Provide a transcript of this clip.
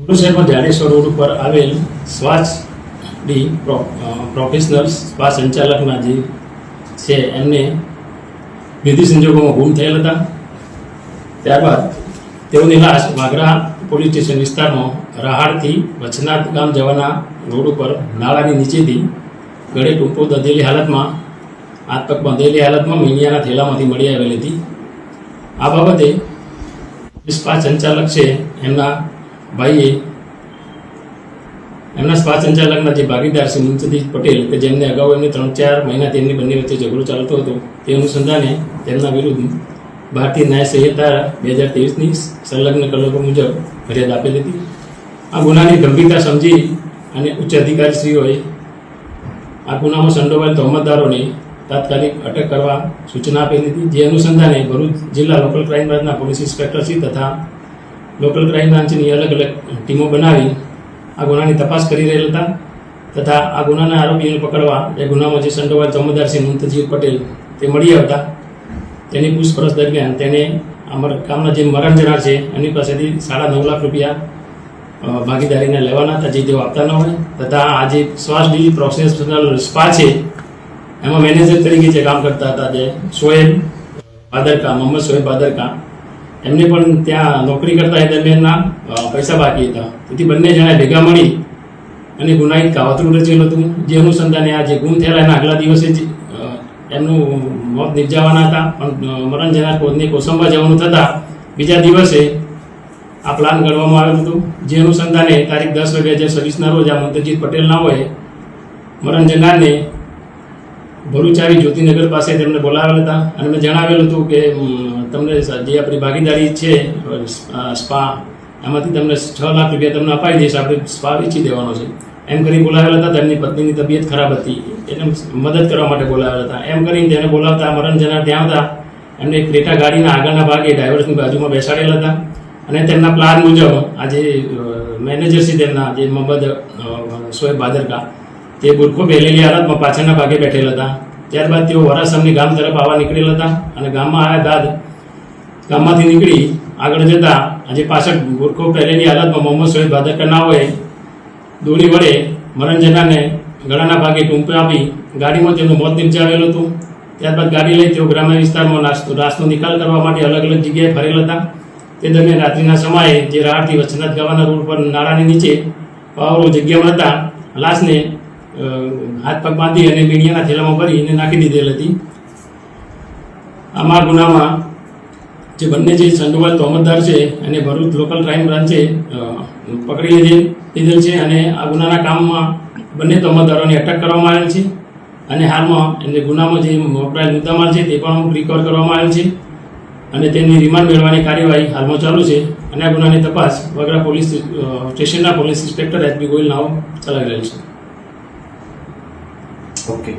ભુવનેશ્વરમાં Jadeshwar road ઉપર આવેલ શ્વાસ ડી પ્રોફેશનલ સ્પા સંચાલકના જે છે, એમને વિધિ સંજોગોમાં ગુમ થયેલ હતા. ત્યારબાદ તેઓની લાશ વાગરા પોલીસ સ્ટેશન વિસ્તારમાં રાહાડથી વચનાથ ગામ જવાના રોડ ઉપર નાળાની નીચેથી ગળે ટૂંકો દધેલી હાલતમાં હાથ પગ બાંધેલી હાલતમાં મીડિયાના થેલામાંથી મળી આવેલી હતી. આ બાબતે સ્પા સંચાલક છે, એમના ભાઈએ એમના સ્પા સંચાલકના જે ભાગીદાર છે મુમતદીજ પટેલ, કે જેમને અગાઉ એમને ત્રણ ચાર મહિના તેમની બંને વચ્ચે ઝઘડો ચાલતો હતો, તે અનુસંધાને તેમના વિરુદ્ધ ભારતીય ન્યાય સંહિતા બે હજાર ત્રેવીસની સંલગ્ન કલમો મુજબ ફરિયાદ આપેલી હતી. આ ગુનાની ગંભીરતા સમજી અને ઉચ્ચ અધિકારીશ્રીઓએ આ ગુનામાં સંડોવાયેલ તહોમતદારોને તાત્કાલિક અટક કરવા સૂચના આપેલી હતી, જે અનુસંધાને ભરૂચ જિલ્લા લોકલ ક્રાઇમ બ્રાન્ચના પોલીસ ઇન્સ્પેક્ટરશ્રી તથા લોકલ ક્રાઇમ બ્રાન્ચની અલગ અલગ ટીમો બનાવી આ ગુનાની તપાસ કરી રહેલ હતા તથા આ ગુનાના આરોપીઓને પકડવા એ ગુનામાં જે સંડોવાયેલ જમદારસિંહ મુંતજીવ પટેલ તે મળી આવતા. તેની પૂછપરછ દરમિયાન તેને અમર ગામના જે મરણ જનાર છે એની પાસેથી સાડા નવ લાખ રૂપિયા ભાગીદારીને લેવાના હતા, જે તેઓ આપતા ન હોય. તથા આ જે શ્વાસ ડીજી પ્રોફેશનલ સ્પા છે, એમાં મેનેજર તરીકે જે કામ કરતા હતા જે સોએબ પાદરકા મોહમ્મદ સોએબ બાદરકા એમને પણ ત્યાં નોકરી કરતા એ અ, પૈસા બાકી હતા. તેથી બંને જણા ભેગા મળી અને ગુનાહિત કાવતરું રચેલું હતું. જે અનુસંધાને આ જે ગુમ થયેલા એના આગલા દિવસે જ એમનું મોત નિપજાવાના હતા. પણ મરણ જનાર કોદને કોસંબા જવાનું થતાં બીજા દિવસે આ પ્લાન ઘડવામાં આવ્યું હતું. જે અનુસંધાને તારીખ દસ વાગ્યા હજાર છવ્વીસના રોજ આ મંતજીત પટેલ નાઓએ મરણ જનારને ભરૂચ આવી જ્યોતિનગર પાસે તેમને બોલાવેલ હતા. અને મેં જણાવેલું હતું કે તમને જે આપણી ભાગીદારી છે સ્પા એમાંથી તમને છ લાખ રૂપિયા તમને અપાઈ દઈશ. આપણે સ્પા વેચી દેવાનો છે. એમ કરી બોલાવેલા હતા, તેમની પત્નીની તબિયત ખરાબ હતી. એટલે મદદ કરવા માટે બોલાવેલા હતા. એમ કરીને તેને બોલાવતા મરણ જનાર ત્યાં હતા. એમને એક ક્રેટા ગાડીના આગળના ભાગે ડ્રાઈવર્સની બાજુમાં બેસાડેલા હતા. અને તેમના પ્લાન મુજબ આ જે મેનેજર છે તેમના જે મોહમ્મદ સોએબ ભાદરકા તે બુરખો પહેરેલી હાલતમાં પાછળના ભાગે બેઠેલા હતા. ત્યારબાદ તેઓ વરાસમની ગામ તરફ આવવા નીકળેલા હતા અને ગામમાં આવ્યા બાદ ગામમાંથી નીકળી આગળ જતા આજે પાછળ ગુરખો પહેરેલી હાલતમાં મોહમ્મદ શોએબ હોય, દોરી વડે મરણ જનારને ગળાના ભાગે ટૂંપે આપી ગાડીમાં તેમનું મોત નિપજાવેલું હતું. ત્યારબાદ ગાડી લઈ તેઓ ગ્રામ્ય વિસ્તારમાં નાસ્તો, રાસનો નિકાલ કરવા માટે અલગ અલગ જગ્યાએ ફરેલ હતા. તે દરમિયાન રાત્રિના સમયે જે રાહડથી વચનાથ ગાવાના રોડ પર નાળાની નીચે પાવરો જગ્યામાં હતા, લાશને હાથ પગ બાંધી અને મીડિયાના થેલામાં ભરી એને નાખી દીધેલ હતી. આમાં ગુનામાં જે બંને જે સંડોવાલ તોમતદાર છે અને ભરૂચ લોકલ ક્રાઇમ બ્રાન્ચે પકડી લીધેલ લીધેલ છે અને આ ગુનાના કામમાં બંને તોમતદારોની અટક કરવામાં આવેલ છે. અને હાલમાં એમને ગુનામાં જે વપરાયેલ મુદ્દામાલ છે તે પણ રિકવર કરવામાં આવેલ છે. અને તેની રિમાન્ડ મેળવવાની કાર્યવાહી હાલમાં ચાલુ છે. અને આ ગુનાની તપાસ વગરા પોલીસ સ્ટેશનના police inspector H B Goyal નામ ચલાવી રહેલ છે. ઓકે